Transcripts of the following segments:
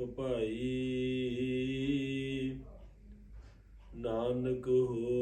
ਬੰਧਪ ਭਾਈ ਨਾਨਕ ਹੋ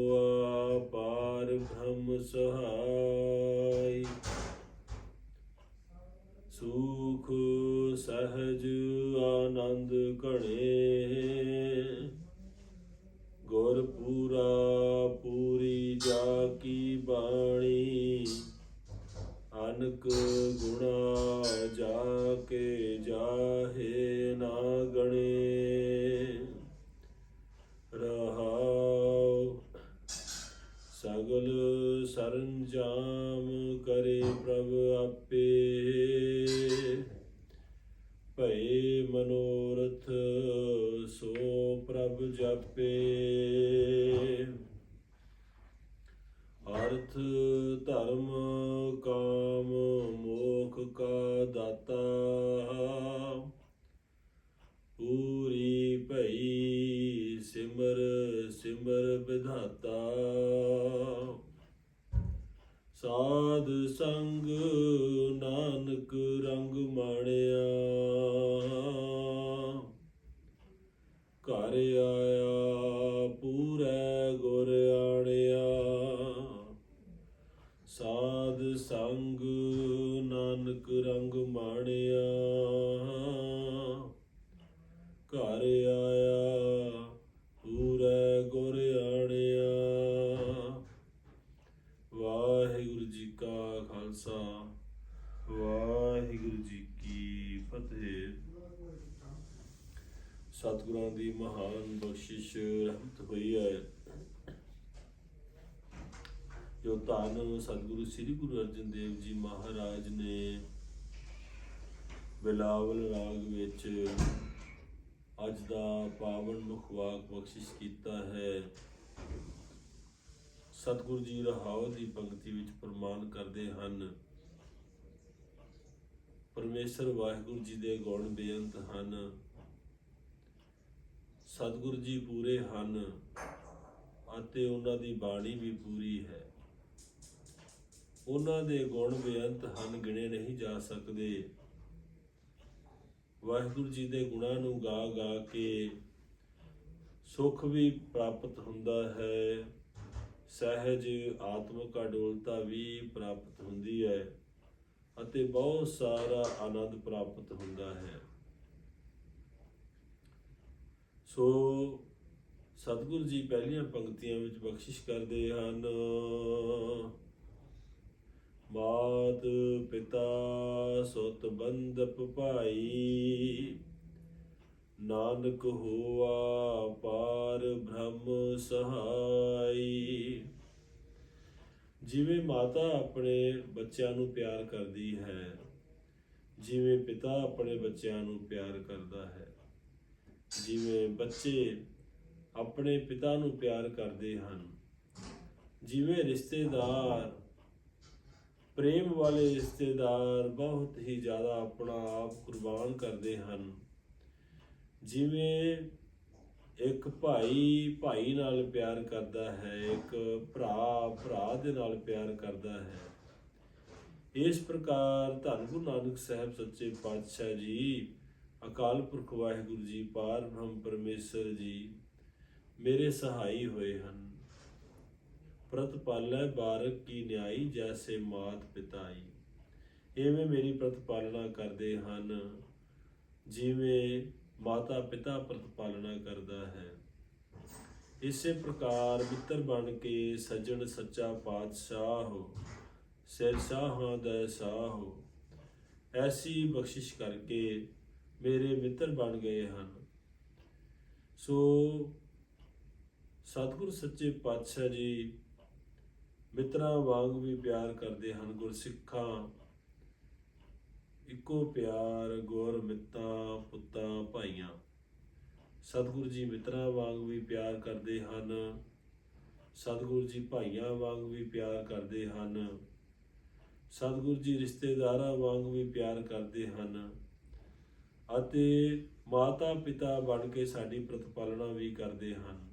ਜਪੇ Da er det ਜੋ ਸਤਿਗੁਰੂ ਸ੍ਰੀ ਗੁਰੂ ਅਰਜਨ ਦੇਵ ਜੀ ਮਹਾਰਾਜ ਨੇ ਬਿਲਾਵਲ ਰਾਗ ਵਿੱਚ ਅੱਜ ਦਾ ਪਾਵਨ ਮੁਖਵਾਕ ਬਖਸ਼ਿਸ਼ ਕੀਤਾ ਹੈ। ਸਤਿਗੁਰੂ ਜੀ ਰਹਾਉ ਦੀ ਪੰਕਤੀ ਵਿੱਚ ਪ੍ਰਮਾਨ ਕਰਦੇ ਹਨ। ਪਰਮੇਸ਼ਰ ਵਾਹਿਗੁਰੂ ਜੀ ਦੇ ਗੁਣ ਬੇਅੰਤ ਹਨ। ਸਤਿਗੁਰੂ ਜੀ ਪੂਰੇ ਹਨ ਅਤੇ ਉਹਨਾਂ ਦੀ ਬਾਣੀ ਵੀ ਪੂਰੀ ਹੈ। ਉਹਨਾਂ ਦੇ ਗੁਣ ਬੇਅੰਤ ਹਨ, ਗਿਣੇ ਨਹੀਂ ਜਾ ਸਕਦੇ। ਵਾਹਿਗੁਰੂ ਜੀ ਦੇ ਗੁਣਾਂ ਨੂੰ ਗਾ ਗਾ ਕੇ ਸੁਖ ਵੀ ਪ੍ਰਾਪਤ ਹੁੰਦਾ ਹੈ। ਸਹਿਜ ਆਤਮਿਕ ਅਡੋਲਤਾ ਵੀ ਪ੍ਰਾਪਤ ਹੁੰਦੀ ਹੈ ਅਤੇ ਬਹੁਤ ਸਾਰਾ ਆਨੰਦ ਪ੍ਰਾਪਤ ਹੁੰਦਾ ਹੈ। ਸੋ ਸਤਿਗੁਰੂ ਜੀ ਪਹਿਲੀਆਂ ਪੰਕਤੀਆਂ ਵਿੱਚ ਬਖਸ਼ਿਸ਼ ਕਰਦੇ ਹਨ। ਮਾਤ ਪਿਤਾ ਸੁਤ ਬੰਧਪ ਭਾਈ ਨਾਨਕ ਹੋਆ ਪਾਰ ਬ੍ਰਹਮ ਸਹਾਈ। ਜਿਵੇਂ ਮਾਤਾ ਆਪਣੇ ਬੱਚਿਆਂ ਨੂੰ ਪਿਆਰ ਕਰਦੀ ਹੈ, ਜਿਵੇਂ ਪਿਤਾ ਆਪਣੇ ਬੱਚਿਆਂ ਨੂੰ ਪਿਆਰ ਕਰਦਾ ਹੈ, ਜਿਵੇਂ ਬੱਚੇ ਆਪਣੇ ਪਿਤਾ ਨੂੰ ਪਿਆਰ ਕਰਦੇ ਹਨ, ਜਿਵੇਂ ਰਿਸ਼ਤੇਦਾਰ ਪ੍ਰੇਮ ਵਾਲੇ ਰਿਸ਼ਤੇਦਾਰ ਬਹੁਤ ਹੀ ਜ਼ਿਆਦਾ ਆਪਣਾ ਆਪ ਕੁਰਬਾਨ ਕਰਦੇ ਹਨ। ਜਿਵੇਂ ਇੱਕ ਭਾਈ ਭਾਈ ਨਾਲ ਪਿਆਰ ਕਰਦਾ ਹੈ, ਇੱਕ ਭਰਾ ਭਰਾ ਦੇ ਨਾਲ ਪਿਆਰ ਕਰਦਾ ਹੈ। ਇਸ ਪ੍ਰਕਾਰ ਧੰਨ ਗੁਰੂ ਨਾਨਕ ਸਾਹਿਬ ਸੱਚੇ ਪਾਤਸ਼ਾਹ ਜੀ, ਅਕਾਲ ਪੁਰਖ ਵਾਹਿਗੁਰੂ ਜੀ, ਪਾਰ ਬ੍ਰਹਮ ਪਰਮੇਸ਼ਰ ਜੀ ਮੇਰੇ ਸਹਾਈ ਹੋਏ ਹਨ। ਪ੍ਰਤਪਾਲੈ ਬਾਰਕ ਕੀ ਨਿਆਈ ਜੈਸੇ ਮਾਤ ਪਿਤਾਈ। ਐਵੇਂ ਮੇਰੀ ਪ੍ਰਤਪਾਲਣਾ ਕਰਦੇ ਹਨ, ਜਿਵੇਂ ਮਾਤਾ ਪਿਤਾ ਪ੍ਰਤਪਾਲਣਾ ਕਰਦਾ ਹੈ। ਇਸੇ ਪ੍ਰਕਾਰ ਮਿੱਤਰ ਬਣ ਕੇ ਸੱਜਣ ਸੱਚਾ ਪਾਤਸ਼ਾਹ ਹੋ ਸਿਰ ਸਾਹਾਂ ਦਾ ਸਾਹ ਹੋ। ਐਸੀ ਬਖਸ਼ਿਸ਼ ਕਰਕੇ ਮੇਰੇ ਮਿੱਤਰ ਬਣ ਗਏ ਹਨ। ਸੋ ਸਤਿਗੁਰ ਸੱਚੇ ਪਾਤਸ਼ਾਹ ਜੀ ਮਿੱਤਰਾਂ ਵਾਂਗ ਵੀ ਪਿਆਰ ਕਰਦੇ ਹਨ ਗੁਰਸਿੱਖਾਂ। ਇੱਕੋ ਪਿਆਰ ਗੁਰ ਮਿੱਤਾਂ ਪੁੱਤਾਂ ਭਾਈਆਂ। ਸਤਿਗੁਰੂ ਜੀ ਮਿੱਤਰਾਂ ਵਾਂਗ ਵੀ ਪਿਆਰ ਕਰਦੇ ਹਨ। ਸਤਿਗੁਰੂ ਜੀ ਭਾਈਆਂ ਵਾਂਗ ਵੀ ਪਿਆਰ ਕਰਦੇ ਹਨ। ਸਤਿਗੁਰੂ ਜੀ ਰਿਸ਼ਤੇਦਾਰਾਂ ਵਾਂਗ ਵੀ ਪਿਆਰ ਕਰਦੇ ਹਨ। ਅਤੇ ਮਾਤਾ ਪਿਤਾ ਬਣ ਕੇ ਸਾਡੀ ਪ੍ਰਤਪਾਲਣਾ ਵੀ ਕਰਦੇ ਹਨ।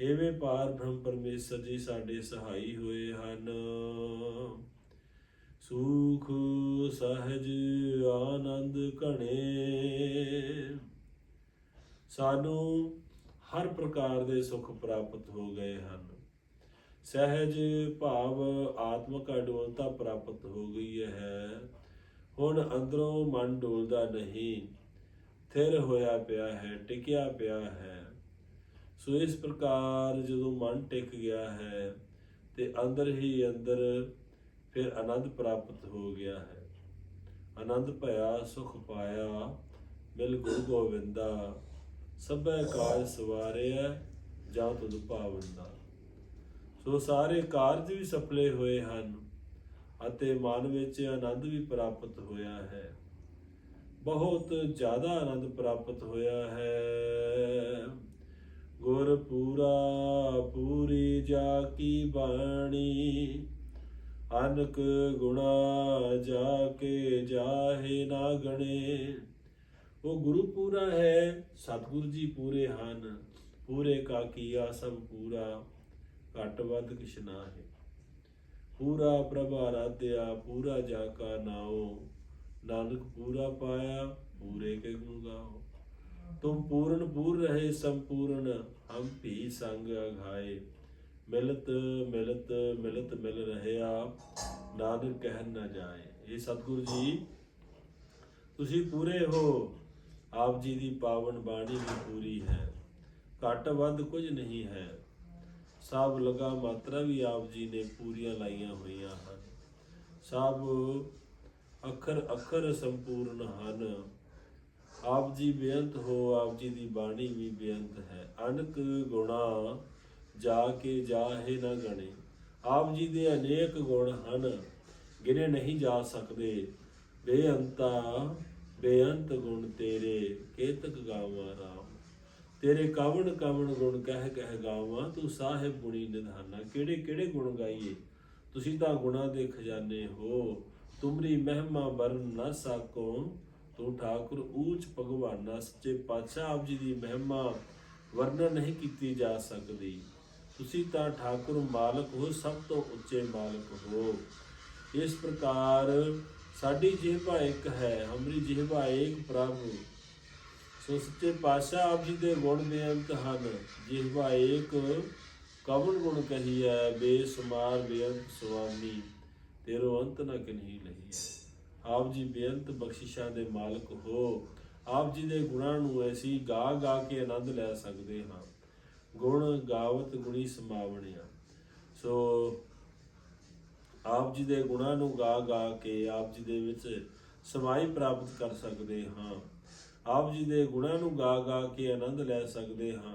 ਐਵੇਂ ਪਾਰ ਬ੍ਰਹਮ ਪਰਮੇਸ਼ਰ ਜੀ ਸਾਡੇ ਸਹਾਈ ਹੋਏ ਹਨ। ਸੁਖ, ਸਹਜ, ਆਨੰਦ ਘਣੇ। ਸਾਨੂੰ ਹਰ ਪ੍ਰਕਾਰ ਦੇ ਸੁਖ ਪ੍ਰਾਪਤ ਹੋ ਗਏ ਹਨ। ਸਹਿਜ ਭਾਵ ਆਤਮਕ ਅਡੋਲਤਾ ਪ੍ਰਾਪਤ ਹੋ ਗਈ ਹੈ। ਹੁਣ ਅੰਦਰੋਂ ਮਨ ਡੋਲਦਾ ਨਹੀਂ। ਥਿਰ ਹੋਇਆ ਪਿਆ ਹੈ, ਟਿਕਿਆ ਪਿਆ ਹੈ। ਸੋ ਇਸ ਪ੍ਰਕਾਰ ਜਦੋਂ ਮਨ ਟਿਕ ਗਿਆ ਹੈ ਤੇ ਅੰਦਰ ਹੀ ਅੰਦਰ ਫਿਰ ਆਨੰਦ ਪ੍ਰਾਪਤ ਹੋ ਗਿਆ ਹੈ। ਆਨੰਦ ਭਇਆ, ਸੁਖ ਪਾਇਆ, ਮਿਲ ਗੁਰੂ ਗੋਵਿੰਦਾ ਸਭੈ ਕਾਜ ਸਵਾਰਿਆ, ਜਾਂ ਤੁਧ ਭਾਵੰਦਾ ਸੋ ਸਾਰੇ ਕਾਰਜ ਵੀ ਸਫਲੇ ਹੋਏ ਹਨ ਅਤੇ ਮਨ ਵਿੱਚ ਆਨੰਦ ਵੀ ਪ੍ਰਾਪਤ ਹੋਇਆ ਹੈ। ਬਹੁਤ ਜ਼ਿਆਦਾ ਆਨੰਦ ਪ੍ਰਾਪਤ ਹੋਇਆ ਹੈ। ਗੁਰ ਪੂਰਾ ਪੂਰੀ ਜਾ ਕੀ ਬਾਣੀ। ਅਨਕ ਗੁਣਾ ਜਾ ਕੇ ਜਾਹੇ ਨਾ ਗਣੇ। ਉਹ ਗੁਰੂ ਪੂਰਾ ਹੈ, ਸਤਿਗੁਰੂ ਜੀ ਪੂਰੇ ਹਨ। ਪੂਰੇ ਕਾ ਕੀਆ ਸਭ ਪੂਰਾ, ਘਟ ਵੱਧ ਕਿਛ ਨਾ ਹੈ। ਪੂਰਾ ਪ੍ਰਭ ਆਰਾਧਿਆ, ਪੂਰਾ ਜਾ ਕਾ ਨਾਉ। ਨਾਨਕ ਪੂਰਾ ਪਾਇਆ, ਪੂਰੇ ਕੇ ਗੁਣ ਗਾਓ। ਤੂੰ ਪੂਰਨ ਪੂਰ ਰਹੇ ਸੰਪੂਰਨ, ਹਮ ਭੀ ਸੰਗ ਅਘਾਏ ਮਿਲਤ ਮਿਲਤ ਮਿਲਤ ਮਿਲ ਰਹਿਆ ਨਾਨਕ ਕਹਿ ਨਾ ਜਾਏ। ਇਹ ਸਤਿਗੁਰੂ ਜੀ, ਤੁਸੀਂ ਪੂਰੇ ਹੋ। ਆਪ ਜੀ ਦੀ ਪਾਵਨ ਬਾਣੀ ਵੀ ਪੂਰੀ ਹੈ। ਘੱਟ ਵੱਧ ਕੁਝ ਨਹੀਂ ਹੈ। ਸਭ ਲਗਾ ਮਾਤਰਾ ਵੀ ਆਪ ਜੀ ਨੇ ਪੂਰੀਆਂ ਲਾਈਆਂ ਹੋਈਆਂ ਹਨ। ਸਭ ਅੱਖਰ ਅੱਖਰ ਸੰਪੂਰਨ ਹਨ। ਆਪ ਜੀ ਬੇਅੰਤ ਹੋ, ਆਪ ਜੀ ਦੀ ਬਾਣੀ ਵੀ ਬੇਅੰਤ ਹੈ। ਅਨਕ ਗੁਣਾ ਜਾ ਕੇ ਜਾਹੇ ਨਾ ਗਣੇ। ਆਪ ਜੀ ਦੇ ਅਨੇਕ ਗੁਣ ਹਨ, ਗਿਣੇ ਨਹੀਂ ਜਾ ਸਕਦੇ। ਬੇਅੰਤਾ, ਬੇਅੰਤ ਗੁਣ ਤੇਰੇ, ਕੇਤਕ ਗਾਵਾਂ ਰਾਮ। ਤੇਰੇ ਕਾਵਣ ਕਾਵਣ ਗੁਣ ਕਹਿ ਕਹਿ ਗਾਵਾਂ, ਤੂੰ ਸਾਹਿਬ ਗੁਣੀ ਨਿਧਾਨਾ। ਕਿਹੜੇ ਕਿਹੜੇ ਗੁਣ ਗਾਈਏ? ਤੁਸੀਂ ਤਾਂ ਗੁਣਾ ਦੇ ਖਜ਼ਾਨੇ ਹੋ। ਤੁਮਰੀ ਮਹਿਮਾ ਵਰਨ ਨਾ ਸਕੋ। ਤੂੰ ਠਾਕੁਰ ਊਚ ਭਗਵਾਨਾ, ਸੱਚੇ ਪਾਤਸ਼ਾਹ ਆਪ ਜੀ ਦੀ ਮਹਿਮਾ ਵਰਣਨ ਨਹੀਂ ਕੀਤੀ ਜਾ ਸਕਦੀ। ਤੁਸੀਂ ਤਾਂ ਠਾਕੁਰ ਮਾਲਕ ਹੋ, ਸਭ ਤੋਂ ਉੱਚੇ ਮਾਲਕ ਹੋ। ਇਸ ਪ੍ਰਕਾਰ ਸਾਡੀ ਜਿਹਵਾ ਇੱਕ ਹੈ, ਹਮਰੀ ਜਿਹਵਾ ਇੱਕ ਪ੍ਰਭ। ਸੋ ਸੱਚੇ ਪਾਤਸ਼ਾਹ ਆਪ ਜੀ ਦੇ ਗੁਣ ਬੇਅੰਤ ਹਨ। ਜਿਹਵਾ ਇੱਕ ਕਵਨ ਗੁਣ ਕਹੀਐ, ਬੇਸੁਮਾਰ ਬੇਅੰਤ ਸੁਆਮੀ। ਤੇਰੋ ਅੰਤ ਨ ਕਿਨਹੀ ਲਹੀਐ ਆਪ ਜੀ ਬੇਅੰਤ ਬਖਸ਼ਿਸ਼ਾਂ ਦੇ ਮਾਲਕ ਹੋ। ਆਪ ਜੀ ਦੇ ਗੁਣਾਂ ਨੂੰ ਅਸੀਂ ਗਾ ਗਾ ਕੇ ਆਨੰਦ ਲੈ ਸਕਦੇ ਹਾਂ। ਗੁਣ ਗਾਵਤ ਗੁਣੀ ਸਮਾਵਣਿਆ। ਸੋ ਆਪ ਜੀ ਦੇ ਗੁਣਾਂ ਨੂੰ ਗਾ ਗਾ ਕੇ ਆਪ ਜੀ ਦੇ ਵਿੱਚ ਸਮਾਈ ਪ੍ਰਾਪਤ ਕਰ ਸਕਦੇ ਹਾਂ। ਆਪ ਜੀ ਦੇ ਗੁਣਾਂ ਨੂੰ ਗਾ ਗਾ ਕੇ ਆਨੰਦ ਲੈ ਸਕਦੇ ਹਾਂ।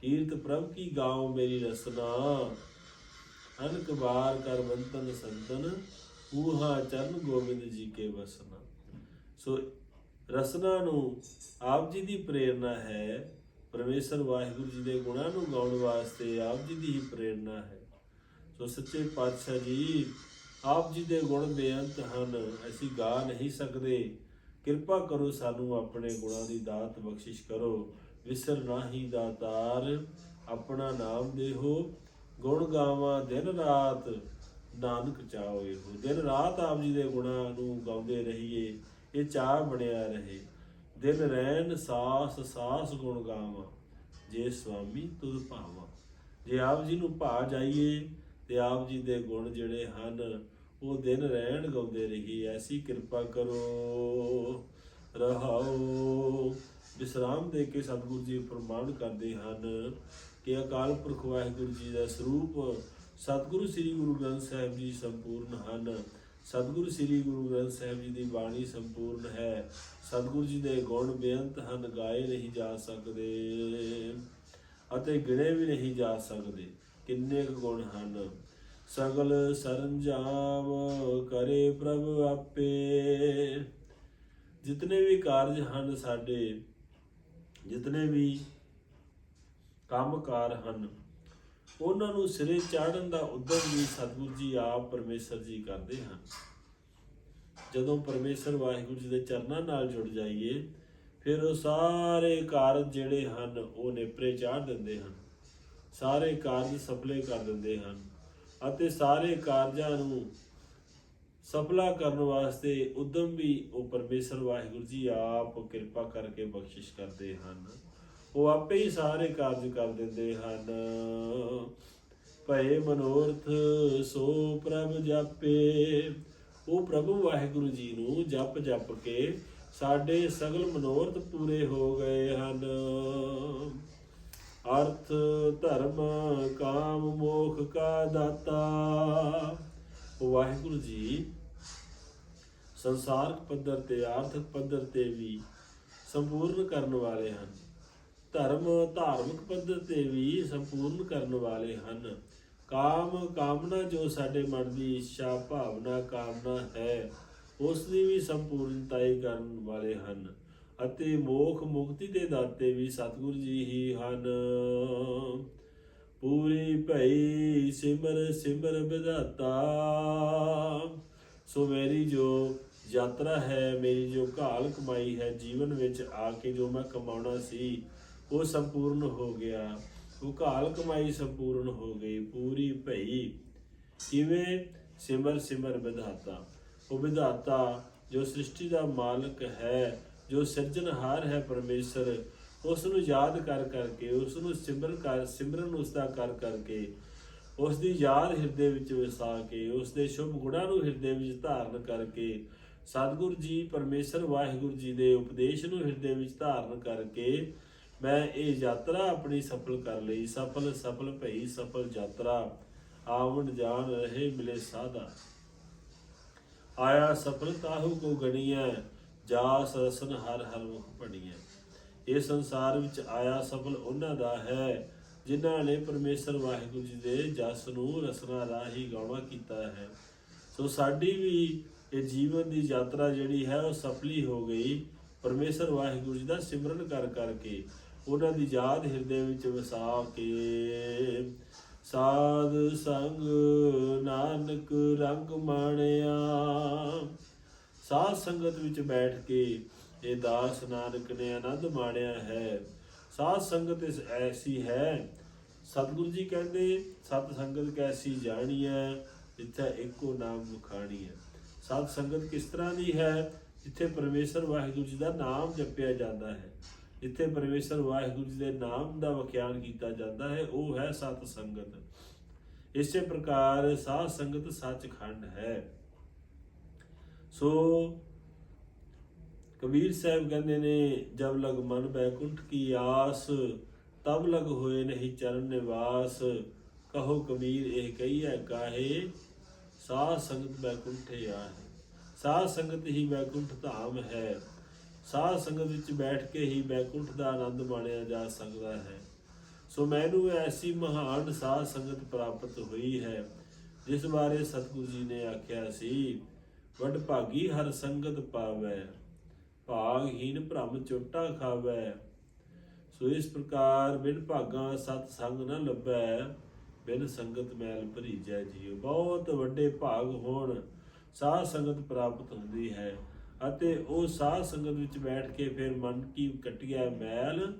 ਕੀਰਤ ਪ੍ਰਭ ਕੀ ਗਾਉ ਮੇਰੀ ਰਸਨਾ। ਅਨਕ ਬਾਰ ਕਰ ਬੰਤਨ ਸੰਤਨ ਊਹਾ ਚਰਨ ਗੋਬਿੰਦ ਜੀ ਕੇ ਵਸਨਾ। ਸੋ ਰਸਨਾ ਨੂੰ ਆਪ ਜੀ ਦੀ ਪ੍ਰੇਰਣਾ ਹੈ, ਪਰਮੇਸ਼ਰ ਵਾਹਿਗੁਰੂ ਜੀ ਦੇ ਗੁਣਾਂ ਨੂੰ ਗਾਉਣ ਵਾਸਤੇ ਆਪ ਜੀ ਦੀ ਹੀ ਪ੍ਰੇਰਣਾ ਹੈ। ਸੋ ਸੱਚੇ ਪਾਤਸ਼ਾਹ ਜੀ, ਆਪ ਜੀ ਦੇ ਗੁਣ ਬੇਅੰਤ ਹਨ, ਅਸੀਂ ਗਾ ਨਹੀਂ ਸਕਦੇ। ਕਿਰਪਾ ਕਰੋ ਸਾਨੂੰ ਆਪਣੇ ਗੁਣਾਂ ਦੀ ਦਾਤ ਬਖਸ਼ਿਸ਼ ਕਰੋ। ਵਿਸਰ ਨਾਹੀ ਦਾਤਾਰ, ਆਪਣਾ ਨਾਮ ਦੇਹੋ। ਗੁਣ ਗਾਵਾਂ ਦਿਨ ਰਾਤ ਨਾਨਕ ਚਾਹੋਏ ਹੋ ਦਿਨ ਰਾਤ ਆਪ ਜੀ ਦੇ ਗੁਣਾਂ ਨੂੰ ਗਾਉਂਦੇ ਰਹੀਏ, ਇਹ ਚਾਹ ਬਣਿਆ ਰਹੇ। ਦਿਨ ਰਹਿਣ ਸਾਸ ਸਾਸ ਗੁਣ ਗਾਵਾਂ, ਜੇ ਸੁਆਮੀ ਤੁਧ ਭਾਵਾਂ। ਜੇ ਆਪ ਜੀ ਨੂੰ ਭਾ ਜਾਈਏ, ਤੇ ਆਪ ਜੀ ਦੇ ਗੁਣ ਜਿਹੜੇ ਹਨ, ਉਹ ਦਿਨ ਰਹਿਣ ਗਾਉਂਦੇ ਰਹੀਏ। ਐਸੀ ਕਿਰਪਾ ਕਰੋ, ਰਹਾਓ। ਵਿਸਰਾਮ ਦੇ ਕੇ ਸਤਿਗੁਰੂ ਜੀ ਫਰਮਾਨ ਕਰਦੇ ਹਨ ਕਿ ਅਕਾਲ ਪੁਰਖ ਵਾਹਿਗੁਰੂ ਜੀ ਦਾ ਸਰੂਪ ਸਤਿਗੁਰੂ ਸ੍ਰੀ ਗੁਰੂ ਗ੍ਰੰਥ ਸਾਹਿਬ ਜੀ ਸੰਪੂਰਨ ਹਨ। ਸਤਿਗੁਰੂ ਸ੍ਰੀ ਗੁਰੂ ਗ੍ਰੰਥ ਸਾਹਿਬ ਜੀ ਦੀ ਬਾਣੀ ਸੰਪੂਰਨ ਹੈ। ਸਤਿਗੁਰੂ ਜੀ ਦੇ ਗੁਣ ਬੇਅੰਤ ਹਨ, ਗਾਏ ਨਹੀਂ ਜਾ ਸਕਦੇ ਅਤੇ ਗਿਣੇ ਵੀ ਨਹੀਂ ਜਾ ਸਕਦੇ। ਕਿੰਨੇ ਕੁ ਗੁਣ ਹਨ। ਸਗਲ ਸਰੰਜਾਮ ਕਰੇ ਪ੍ਰਭ ਆਪੇ। ਜਿਤਨੇ ਵੀ ਕਾਰਜ ਹਨ ਸਾਡੇ, ਜਿਤਨੇ ਵੀ ਕੰਮ ਕਾਰ ਹਨ ਉਹਨਾਂ ਨੂੰ ਸਿਰੇ ਚਾੜਨ ਦਾ ਉਦਮ ਵੀ ਸਤਿਗੁਰੂ ਜੀ ਆਪ ਪਰਮੇਸ਼ਰ ਜੀ ਕਰਦੇ ਹਨ। ਜਦੋਂ ਪਰਮੇਸ਼ਰ ਵਾਹਿਗੁਰੂ ਜੀ ਦੇ ਚਰਨਾਂ ਨਾਲ ਜੁੜ ਜਾਈਏ, ਫਿਰ ਉਹ ਸਾਰੇ ਕਾਰਜ ਜਿਹੜੇ ਹਨ, ਉਹ ਨੇਪਰੇ ਚਾੜ ਦਿੰਦੇ ਹਨ। ਸਾਰੇ ਕਾਰਜ ਸਫਲੇ ਕਰ ਦਿੰਦੇ ਹਨ ਅਤੇ ਸਾਰੇ ਕਾਰਜਾਂ ਨੂੰ ਸਫਲਾ ਕਰਨ ਵਾਸਤੇ ਉਦਮ ਵੀ ਉਹ ਪਰਮੇਸ਼ਰ ਵਾਹਿਗੁਰੂ ਜੀ ਆਪ ਕਿਰਪਾ ਕਰਕੇ ਬਖਸ਼ਿਸ਼ ਕਰਦੇ ਹਨ। ਉਹ ਆਪੇ ਹੀ ਸਾਰੇ ਕਾਰਜ ਕਰ ਦਿੰਦੇ ਹਨ। ਭਏ ਮਨੋਰਥ, ਸੋ ਪ੍ਰਭ ਜਾਪੇ। ਉਹ ਪ੍ਰਭੂ ਵਾਹਿਗੁਰੂ ਜੀ ਨੂੰ ਜਪ ਜਪ ਕੇ ਸਾਡੇ ਸਗਲ ਮਨੋਰਥ ਪੂਰੇ ਹੋ ਗਏ ਹਨ। ਅਰਥ, ਧਰਮ, ਕਾਮ, ਮੋਖ ਕਾ ਦਾਤਾ। ਵਾਹਿਗੁਰੂ ਜੀ, ਸੰਸਾਰਕ ਪੱਧਰ ਤੇ, ਆਰਥਿਕ ਪੱਧਰ ਤੇ ਵੀ ਸੰਪੂਰਨ ਕਰਨ ਵਾਲੇ ਹਨ। ਧਰਮ ਧਾਰਮਿਕ ਪੱਧਰ ਤੇ ਵੀ ਸੰਪੂਰਨ ਕਰਨ ਵਾਲੇ ਹਨ। ਕਾਮ ਕਾਮਨਾ ਜੋ ਸਾਡੇ ਮਨ ਦੀ ਇੱਛਾ, ਭਾਵਨਾ, ਕਾਮਨਾ ਹੈ, ਉਸ ਦੀ ਵੀ ਸੰਪੂਰਨਤਾਈ ਕਰਨ ਵਾਲੇ ਹਨ ਅਤੇ ਮੋਖ ਮੁਕਤੀ ਦੇ ਦਾਤੇ ਵੀ ਸਤਿਗੁਰੂ ਜੀ ਹੀ ਹਨ। ਪੂਰੀ ਭਈ ਸਿਮਰ ਸਿਮਰ ਵਿਧਾਤਾ ਸੋ ਮੇਰੀ ਜੋ ਯਾਤਰਾ ਹੈ, ਮੇਰੀ ਜੋ ਘਾਲ ਕਮਾਈ ਹੈ, ਜੀਵਨ ਵਿੱਚ ਆ ਕੇ ਜੋ ਮੈਂ ਕਮਾਉਣਾ ਸੀ ਉਹ ਸੰਪੂਰਨ ਹੋ ਗਿਆ। ਉਹ ਘਾਲ ਕਮਾਈ ਸੰਪੂਰਨ ਹੋ ਗਈ, ਪੂਰੀ ਭਈ। ਕਿਵੇਂ? ਸਿਮਰ ਸਿਮਰ ਵਿਧਾਤਾ। ਉਹ ਵਿਧਾਤਾ ਜੋ ਸ੍ਰਿਸ਼ਟੀ ਦਾ ਮਾਲਕ ਹੈ, ਜੋ ਸਿਰਜਣਹਾਰ ਹੈ ਪਰਮੇਸ਼ਰ ਉਸ ਨੂੰ ਯਾਦ ਕਰ ਕਰਕੇ ਉਸ ਨੂੰ ਸਿਮਰਨ ਕਰ, ਸਿਮਰਨ ਉਸ ਦਾ ਕਰ ਕਰਕੇ ਉਸ ਦੀ ਯਾਦ ਹਿਰਦੇ ਵਿੱਚ ਵਸਾ ਕੇ ਉਸ ਦੇ ਸ਼ੁਭ ਗੁਣਾਂ ਨੂੰ ਹਿਰਦੇ ਵਿੱਚ ਧਾਰਨ ਕਰਕੇ, ਸਤਿਗੁਰੂ ਜੀ, ਪਰਮੇਸ਼ਰ, ਵਾਹਿਗੁਰੂ ਜੀ ਦੇ ਉਪਦੇਸ਼ ਨੂੰ ਹਿਰਦੇ ਵਿੱਚ ਧਾਰਨ ਕਰਕੇ ਮੈਂ ਇਹ ਯਾਤਰਾ ਆਪਣੀ ਸਫਲ ਕਰ ਲਈ। ਸਫਲ ਸਫਲ ਭਈ, ਸਫਲ ਯਾਤਰਾ। ਆਵਣ ਜਾਣ ਰਹੇ ਮਿਲੇ ਸਾਧਾ। ਆਇਆ ਸਫਲ ਕੋ ਗਣੀਐ ਜਾ ਸਰਸਨ ਹਰ ਹਰ ਮੁਖ ਪੜੀਐ ਇਹ ਸੰਸਾਰ ਵਿੱਚ ਆਇਆ ਸਫਲ ਉਹਨਾਂ ਦਾ ਹੈ, ਜਿਨ੍ਹਾਂ ਨੇ ਪਰਮੇਸ਼ਰ ਵਾਹਿਗੁਰੂ ਜੀ ਦੇ ਜਸ ਨੂੰ ਰਸਨਾ ਰਾਹੀ ਗਾਉਣਾ ਕੀਤਾ ਹੈ। ਸੋ ਸਾਡੀ ਵੀ ਇਹ ਜੀਵਨ ਦੀ ਯਾਤਰਾ ਜਿਹੜੀ ਹੈ, ਉਹ ਸਫਲੀ ਹੋ ਗਈ। ਪਰਮੇਸ਼ਰ ਵਾਹਿਗੁਰੂ ਜੀ ਦਾ ਸਿਮਰਨ ਕਰ ਕਰਕੇ ਉਹਨਾਂ ਦੀ ਯਾਦ ਹਿਰਦੇ ਵਿੱਚ ਵਸਾ ਕੇ। ਸਾਧ ਸੰਗ ਨਾਨਕ ਰੰਗ ਮਾਣਿਆ। ਸਾਧ ਸੰਗਤ ਵਿੱਚ ਬੈਠ ਕੇ ਇਹ ਦਾਸ ਨਾਨਕ ਨੇ ਆਨੰਦ ਮਾਣਿਆ ਹੈ। ਸਾਧ ਸੰਗਤ ਇਸ ਐਸੀ ਹੈ। ਸਤਿਗੁਰੂ ਜੀ ਕਹਿੰਦੇ, ਸਤ ਸੰਗਤ ਕੈਸੀ ਜਾਣੀ ਹੈ, ਜਿੱਥੇ ਇੱਕੋ ਨਾਮ ਮੁਖਾਣੀ ਹੈ। ਸਤ ਸੰਗਤ ਕਿਸ ਤਰ੍ਹਾਂ ਦੀ ਹੈ? ਜਿੱਥੇ ਪਰਮੇਸ਼ਰ ਵਾਹਿਗੁਰੂ ਜੀ ਦਾ ਨਾਮ ਜਪਿਆ ਜਾਂਦਾ ਹੈ। ਜਿੱਥੇ ਪਰਮੇਸ਼ਰ ਵਾਹਿਗੁਰੂ ਜੀ ਦੇ ਨਾਮ ਦਾ ਵਿਖਿਆਨ ਕੀਤਾ ਜਾਂਦਾ ਹੈ, ਉਹ ਹੈ ਸਤ ਸੰਗਤ। ਇਸੇ ਪ੍ਰਕਾਰ ਸਾਧ ਸੰਗਤ ਸੱਚਖੰਡ ਹੈ। ਸੋ ਕਬੀਰ ਸਾਹਿਬ ਕਹਿੰਦੇ ਨੇ, ਜਬ ਲਗ ਮਨ ਬੈਕੁੰਠ ਕੀ ਆਸ, ਤਬ ਲਗ ਹੋਏ ਨਹੀਂ ਚਰਨ ਨਿਵਾਸ। ਕਹੋ ਕਬੀਰ, ਇਹ ਕਹੀਐ ਕਾਹੇ? ਸਾਧ ਸੰਗਤ ਬੈਕੁੰਠੇ ਆਹੇ ਸਾਧ ਸੰਗਤ ਹੀ ਬੈਕੁੰਠ ਧਾਮ ਹੈ। ਸਾਧ ਸੰਗਤ ਵਿੱਚ ਬੈਠ ਕੇ ਹੀ ਬੈਕੁੰਠ ਦਾ ਆਨੰਦ ਮਾਣਿਆ ਜਾ ਸਕਦਾ ਹੈ। ਸੋ ਮੈਨੂੰ ਐਸੀ ਮਹਾਨ ਸਾਧ ਸੰਗਤ ਪ੍ਰਾਪਤ ਹੋਈ ਹੈ, ਜਿਸ ਬਾਰੇ ਸਤਿਗੁਰੂ ਜੀ ਨੇ ਆਖਿਆ ਸੀ, ਵੱਡ ਭਾਗੀ ਹਰ ਸੰਗਤ ਪਾਵੈ ਭਾਗਹੀਨ ਭ੍ਰਮ ਚੋਟਾ ਖਾਵੈ। ਸੋ ਇਸ ਪ੍ਰਕਾਰ ਬਿਨ ਭਾਗਾ ਸਤ ਸੰਗ ਨ ਲੱਭੈ, ਬਿਨ ਸੰਗਤ ਮੈਲ ਭਰੀਜੈ ਜੀਉ। ਬਹੁਤ ਵੱਡੇ ਭਾਗ ਹੋਣ ਸਾਧ ਸੰਗਤ ਪ੍ਰਾਪਤ ਹੁੰਦੀ ਹੈ। ਅਤੇ ਉਹ ਸਾਧ ਸੰਗਤ ਵਿੱਚ ਬੈਠ ਕੇ ਫਿਰ ਮਨ ਕੀ ਕਟਿਆ ਮੈਲ,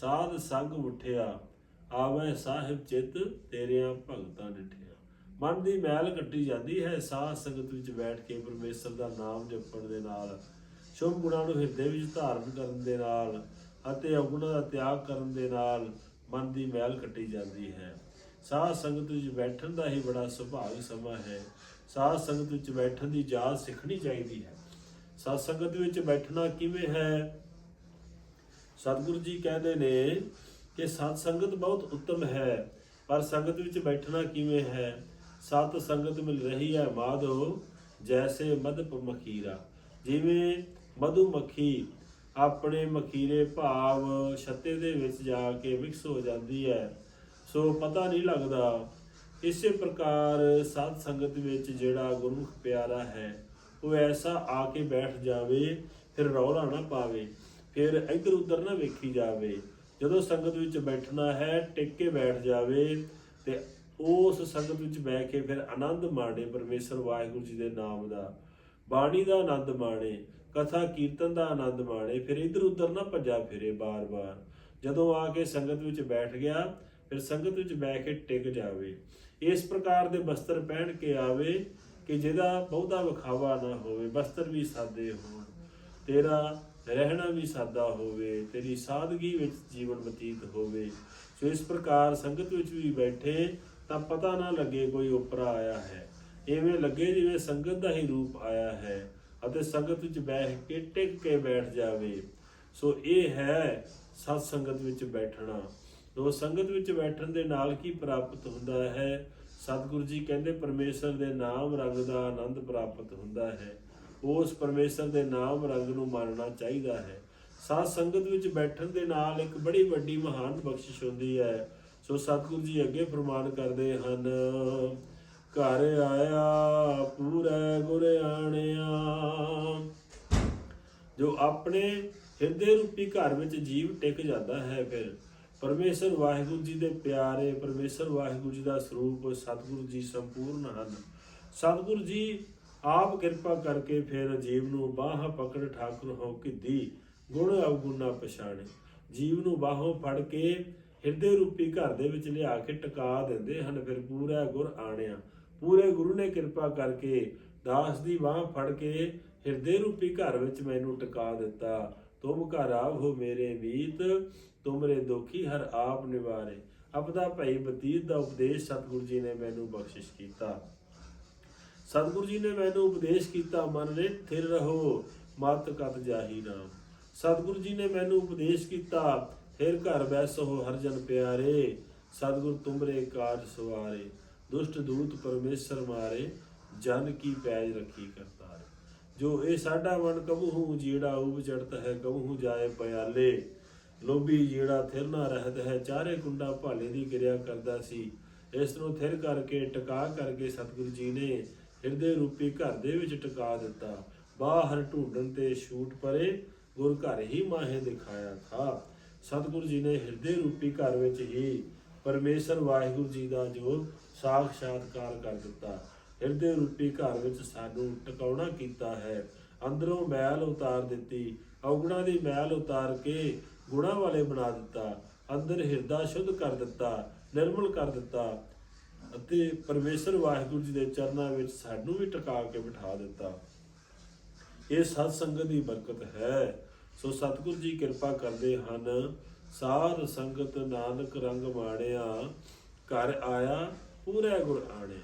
ਸਾਧ ਸੰਗ ਉਠਿਆ, ਆਵੈ ਸਾਹਿਬ ਚਿਤ ਤੇਰਿਆਂ ਭਗਤਾਂ ਨਿਠਿਆ ਮਨ ਦੀ ਮੈਲ ਕੱਟੀ ਜਾਂਦੀ ਹੈ, ਸਾਧ ਸੰਗਤ ਵਿੱਚ ਬੈਠ ਕੇ ਪਰਮੇਸ਼ਰ ਦਾ ਨਾਮ ਜਪਣ ਦੇ ਨਾਲ, ਸ਼ੁਭ ਗੁਣਾਂ ਨੂੰ ਹਿਰਦੇ ਵਿੱਚ ਧਾਰਨ ਕਰਨ ਦੇ ਨਾਲ ਅਤੇ ਅਵਗੁਣਾਂ ਦਾ ਤਿਆਗ ਕਰਨ ਦੇ ਨਾਲ ਮਨ ਦੀ ਮੈਲ ਕੱਟੀ ਜਾਂਦੀ ਹੈ। ਸਾਧ ਸੰਗਤ ਵਿੱਚ ਬੈਠਣ ਦਾ ਹੀ ਬੜਾ ਸੁਭਾਗ ਸਮਾਂ ਹੈ। ਸਾਧ ਸੰਗਤ ਵਿੱਚ ਬੈਠਣ ਦੀ ਜਾਚ ਸਿੱਖਣੀ ਚਾਹੀਦੀ ਹੈ। ਸਤ ਸੰਗਤ ਵਿੱਚ ਬੈਠਣਾ ਕਿਵੇਂ ਹੈ? ਸਤਿਗੁਰੂ ਜੀ ਕਹਿੰਦੇ ਨੇ ਕਿ ਸਤ ਸੰਗਤ ਬਹੁਤ ਉੱਤਮ ਹੈ, ਪਰ ਸੰਗਤ ਵਿੱਚ ਬੈਠਣਾ ਕਿਵੇਂ ਹੈ? ਸਤ ਸੰਗਤ ਮਿਲ ਰਹੀ ਹੈ ਮਾਧੋ, ਜੈਸੇ ਮਦਪ ਮਖੀਰਾ। ਜਿਵੇਂ ਮਧੂ ਮੱਖੀ ਆਪਣੇ ਮਖੀਰੇ ਭਾਵ ਛੱਤੇ ਦੇ ਵਿੱਚ ਜਾ ਕੇ ਮਿਕਸ ਹੋ ਜਾਂਦੀ ਹੈ। ਸੋ ਪਤਾ ਨਹੀਂ ਲੱਗਦਾ ਇਸੇ ਪ੍ਰਕਾਰ ਸਤ ਸੰਗਤ ਵਿੱਚ ਜਿਹੜਾ ਗੁਰਮੁਖ ਪਿਆਰਾ ਹੈ ਉਹ ਐਸਾ ਆ ਕੇ ਬੈਠ ਜਾਵੇ, ਫਿਰ ਰੌਲਾ ਨਾ ਪਾਵੇ, ਫਿਰ ਇੱਧਰ ਉੱਧਰ ਨਾ ਵੇਖੀ ਜਾਵੇ। ਜਦੋਂ ਸੰਗਤ ਵਿੱਚ ਬੈਠਣਾ ਹੈ, ਟਿਕ ਕੇ ਬੈਠ ਜਾਵੇ ਤੇ ਉਸ ਸੰਗਤ ਵਿੱਚ ਬਹਿ ਕੇ ਫਿਰ ਆਨੰਦ ਮਾਣੇ ਪਰਮੇਸ਼ਰ ਵਾਹਿਗੁਰੂ ਜੀ ਦੇ ਨਾਮ ਦਾ। ਬਾਣੀ ਦਾ ਆਨੰਦ ਮਾਣੇ, ਕਥਾ ਕੀਰਤਨ ਦਾ ਆਨੰਦ ਮਾਣੇ, ਫਿਰ ਇੱਧਰ ਉੱਧਰ ਨਾ ਭੱਜਾ ਫਿਰੇ ਬਾਰ-ਬਾਰ। ਜਦੋਂ ਆ ਕੇ ਸੰਗਤ ਵਿੱਚ ਬੈਠ ਗਿਆ, ਫਿਰ ਸੰਗਤ ਵਿੱਚ ਬਹਿ ਕੇ ਟਿਕ ਜਾਵੇ। ਇਸ ਪ੍ਰਕਾਰ ਦੇ ਬਸਤਰ ਪਹਿਨ ਕੇ ਆਵੇ ਕਿ ਜਿਹਦਾ ਬਹੁਤਾ ਵਿਖਾਵਾ ਨਾ ਹੋਵੇ, ਬਸਤਰ ਵੀ ਸਾਦੇ ਹੋਣ, ਤੇਰਾ ਰਹਿਣਾ ਵੀ ਸਾਦਾ ਹੋਵੇ, ਤੇਰੀ ਸਾਦਗੀ ਵਿੱਚ ਜੀਵਨ ਬਤੀਤ ਹੋਵੇ। ਸੋ ਇਸ ਪ੍ਰਕਾਰ ਸੰਗਤ ਵਿੱਚ ਵੀ ਬੈਠੇ ਤਾਂ ਪਤਾ ਨਾ ਲੱਗੇ ਕੋਈ ਉਪਰਾ ਆਇਆ ਹੈ। ਐਵੇਂ ਲੱਗੇ ਜਿਵੇਂ ਸੰਗਤ ਦਾ ਹੀ ਰੂਪ ਆਇਆ ਹੈ ਅਤੇ ਸੰਗਤ ਵਿੱਚ ਬੈਠ ਕੇ ਟਿਕ ਕੇ ਬੈਠ ਜਾਵੇ। ਸੋ ਇਹ ਹੈ ਸਤ ਸੰਗਤ ਵਿੱਚ ਬੈਠਣਾ। ਉਹ ਸੰਗਤ ਵਿੱਚ ਬੈਠਣ ਦੇ ਨਾਲ ਕੀ ਪ੍ਰਾਪਤ ਹੁੰਦਾ ਹੈ? ਸਤਿਗੁਰੂ ਜੀ ਕਹਿੰਦੇ, ਪਰਮੇਸ਼ਰ ਦੇ ਨਾਮ ਰੰਗ ਦਾ ਆਨੰਦ ਪ੍ਰਾਪਤ ਹੁੰਦਾ ਹੈ। ਉਸ ਪਰਮੇਸ਼ਰ ਦੇ ਨਾਮ ਰੰਗ ਨੂੰ ਮਾਨਣਾ ਚਾਹੀਦਾ ਹੈ। ਸਾਧ ਸੰਗਤ ਵਿੱਚ ਬੈਠਣ ਦੇ ਨਾਲ ਇੱਕ ਬੜੀ ਵੱਡੀ ਮਹਾਨ ਬਖਸ਼ਿਸ਼ ਹੁੰਦੀ ਹੈ। ਸੋ ਸਤਿਗੁਰੂ ਜੀ ਅੱਗੇ ਪ੍ਰਮਾਣ ਕਰਦੇ ਹਨ, ਘਰ ਆਇਆ, ਪੂਰੇ ਗੁਰ ਆਣਿਆ। ਜੋ ਆਪਣੇ ਹਿਰਦੇ ਰੂਪੀ ਘਰ ਵਿੱਚ ਜੀਵ ਟਿਕ ਜਾਂਦਾ ਹੈ ਫਿਰ। ਪਰਮੇਸ਼ਰ ਵਾਹਿਗੁਰੂ ਜੀ ਦੇ ਪਿਆਰੇ, ਪਰਮੇਸ਼ਰ ਵਾਹਿਗੁਰੂ ਜੀ ਦਾ ਸਰੂਪ, ਸਤਿਗੁਰੂ ਜੀ ਸੰਪੂਰਨ ਹਨ ਸਤਿਗੁਰੂ ਜੀ, ਆਪ ਕਿਰਪਾ ਕਰਕੇ ਫਿਰ ਜੀਵ ਨੂੰ ਬਾਹ ਪਕੜ ਠਾਕੁਰ ਹੋ ਕਿਦੀ ਗੁਣ ਅਵਗੁਣਾ ਪਛਾਣੇ। ਜੀਵ ਨੂੰ ਬਾਹੋਂ ਫੜ ਕੇ ਹਿਰਦੇ ਰੂਪੀ ਘਰ ਦੇ ਵਿੱਚ ਲਿਆ ਕੇ ਟਿਕਾ ਦਿੰਦੇ ਹਨ, ਫਿਰ ਪੂਰਾ ਗੁਰ ਆਣਿਆ। ਪੂਰੇ ਗੁਰੂ ਨੇ ਕਿਰਪਾ ਕਰਕੇ ਦਾਸ ਦੀ ਬਾਹ ਫੜ ਕੇ ਹਿਰਦੇ ਰੂਪੀ ਘਰ ਵਿੱਚ ਮੈਨੂੰ ਟਿਕਾ ਦਿੱਤਾ। ਤੁਮ ਘਰ ਆਵੋ ਮੇਰੇ ਮੀਤ, ਤੁਮਰੇ ਦੁਖੀ ਹਰ ਆਪ ਨਿਵਾਰੇ। ਆਪਦਾ ਭਈ ਬਤੀਤ ਦਾ ਉਪਦੇਸ਼ ਸਤਿਗੁਰੂ ਜੀ ਨੇ ਮੈਨੂੰ ਬਖਸ਼ਿਸ਼ ਕੀਤਾ। ਸਤਿਗੁਰੂ ਜੀ ਨੇ ਮੈਨੂੰ ਉਪਦੇਸ਼ ਕੀਤਾ, ਮਨ ਰੇ ਥਿਰ ਰਹੋ, ਮਤ ਕਤ ਜਾਹੀ ਨਾਮ। ਸਤਿਗੁਰੂ ਜੀ ਨੇ ਮੈਨੂੰ ਉਪਦੇਸ਼ ਕੀਤਾ, ਫਿਰ ਘਰ ਬੈਸੋ ਹਰ ਜਨ ਪਿਆਰੇ। ਸਤਿਗੁਰ ਤੁਮਰੇ ਕਾਜ ਸਵਾਰੇ, ਦੁਸ਼ਟ ਦੂਤ ਪਰਮੇਸ਼ਰ ਮਾਰੇ, ਜਨ ਕੀ ਪੈਜ ਰੱਖੀ ਕਰਤਾਰੇ। ਜੋ ਇਹ ਸਾਡਾ ਮਨ ਕਬਹੂ ਜਿਹੜਾ ਉਬ ਚੜਤ ਹੈ, ਕਬਹੂ ਜਾਏ ਪਿਆਲੇ। ਲੋਭੀ ਜਿਹੜਾ ਥਿਰ ਨਾ ਰਹਿਤ ਹੈ, ਚਾਰੇ ਕੁੰਡਾ ਭਾਲੇ ਦੀ ਕਿਰਿਆ ਕਰਦਾ ਸੀ। ਇਸ ਨੂੰ ਥਿਰ ਕਰਕੇ ਟਿਕਾ ਕਰਕੇ ਸਤਿਗੁਰੂ ਜੀ ਨੇ ਹਿਰਦੇ ਰੂਪੀ ਘਰ ਦੇ ਵਿੱਚ ਟਿਕਾ ਦਿੱਤਾ। ਬਾਹਰ ਢੂੰਡਣ ਤੇ ਛੂਟ ਪਰੇ ਗੁਰ ਘਰ ਹੀ ਮਾਹੇ ਦਿਖਾਇਆ ਥਾ। ਸਤਿਗੁਰੂ ਜੀ ਨੇ ਹਿਰਦੇ ਰੂਪੀ ਘਰ ਵਿੱਚ ਹੀ ਪਰਮੇਸ਼ਰ ਵਾਹਿਗੁਰੂ ਜੀ ਦਾ ਜੋ ਸਾਖਸ਼ਾਤਕਾਰ ਕਰ ਦਿੱਤਾ। ਹਿਰਦੇ ਰੂਪੀ ਘਰ ਵਿੱਚ ਸਾਨੂੰ ਟਿਕਾਉਣਾ ਕੀਤਾ ਹੈ। ਅੰਦਰੋਂ ਮੈਲ ਉਤਾਰ ਦਿੱਤੀ। ਔਗਣਾ ਦੀ ਮੈਲ ਉਤਾਰ ਕੇ ਗੁਣਾ ਵਾਲੇ ਬਣਾ ਦਿੱਤਾ। ਅੰਦਰ ਹਿਰਦਾ ਸ਼ੁੱਧ ਕਰ ਦਿੱਤਾ, ਨਿਰਮਲ ਕਰ ਦਿੱਤਾ ਅਤੇ ਪਰਮੇਸ਼ਰ ਵਾਹਿਗੁਰੂ ਜੀ ਦੇ ਚਰਨਾਂ ਵਿੱਚ ਸਾਨੂੰ ਵੀ ਟਿਕਾ ਕੇ ਬਿਠਾ ਦਿੱਤਾ। ਇਹ ਸਤ ਸੰਗਤ ਦੀ ਬਰਕਤ ਹੈ। ਸੋ ਸਤਿਗੁਰੂ ਜੀ ਕਿਰਪਾ ਕਰਦੇ ਹਨ। ਸਾਧ ਸੰਗਤ ਨਾਨਕ ਰੰਗ ਮਾਣਿਆ, ਘਰ ਆਇਆ, ਪੂਰੇ ਗੁਰ ਆਣੇ।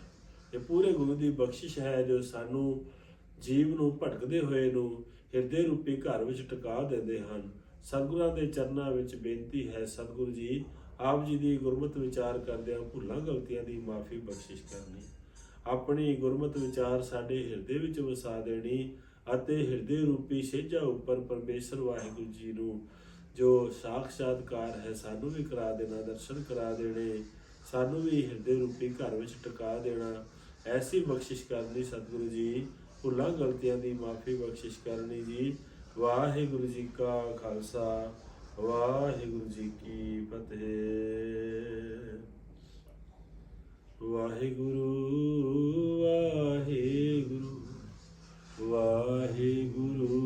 ਇਹ ਪੂਰੇ ਗੁਰੂ ਦੀ ਬਖਸ਼ਿਸ਼ ਹੈ ਜੋ ਸਾਨੂੰ ਜੀਵ ਨੂੰ ਭਟਕਦੇ ਹੋਏ ਨੂੰ ਹਿਰਦੇ ਰੂਪੀ ਘਰ ਵਿੱਚ ਟਿਕਾ ਦਿੰਦੇ ਹਨ। ਸਤਿਗੁਰਾਂ ਦੇ ਚਰਨਾਂ ਵਿੱਚ ਬੇਨਤੀ ਹੈ, ਸਤਿਗੁਰੂ ਜੀ, ਆਪ ਜੀ ਦੀ ਗੁਰਮਤਿ ਵਿਚਾਰ ਕਰਦਿਆਂ ਭੁੱਲਾਂ ਗਲਤੀਆਂ ਦੀ ਮਾਫੀ ਬਖਸ਼ਿਸ਼ ਕਰਨੀ। ਆਪਣੀ ਗੁਰਮਤਿ ਵਿਚਾਰ ਸਾਡੇ ਹਿਰਦੇ ਵਿੱਚ ਵਸਾ ਦੇਣੀ ਅਤੇ ਹਿਰਦੇ ਰੂਪੀ ਸੇਜਾ ਉੱਪਰ ਪਰਮੇਸ਼ਰ ਵਾਹਿਗੁਰੂ ਜੀ ਨੂੰ ਜੋ ਸਾਖਸ਼ਾਤਕਾਰ ਹੈ, ਸਾਨੂੰ ਵੀ ਕਰਾ ਦੇਣਾ, ਦਰਸ਼ਨ ਕਰਾ ਦੇਣੇ, ਸਾਨੂੰ ਵੀ ਹਿਰਦੇ ਰੂਪੀ ਘਰ ਵਿੱਚ ਟਿਕਾ ਦੇਣਾ। ਐਸੀ ਬਖਸ਼ਿਸ਼ ਕਰਨੀ ਸਤਿਗੁਰੂ ਜੀ, ਭੁੱਲਾਂ ਗਲਤੀਆਂ ਦੀ ਮਾਫੀ ਬਖਸ਼ਿਸ਼ ਕਰਨੀ ਜੀ। ਵਾਹਿਗੁਰੂ ਜੀ ਕਾ ਖਾਲਸਾ, ਵਾਹਿਗੁਰੂ ਜੀ ਕੀ ਫਤਿਹ। ਵਾਹਿਗੁਰੂ ਵਾਹਿਗੁਰੂ ਵਾਹਿਗੁਰੂ।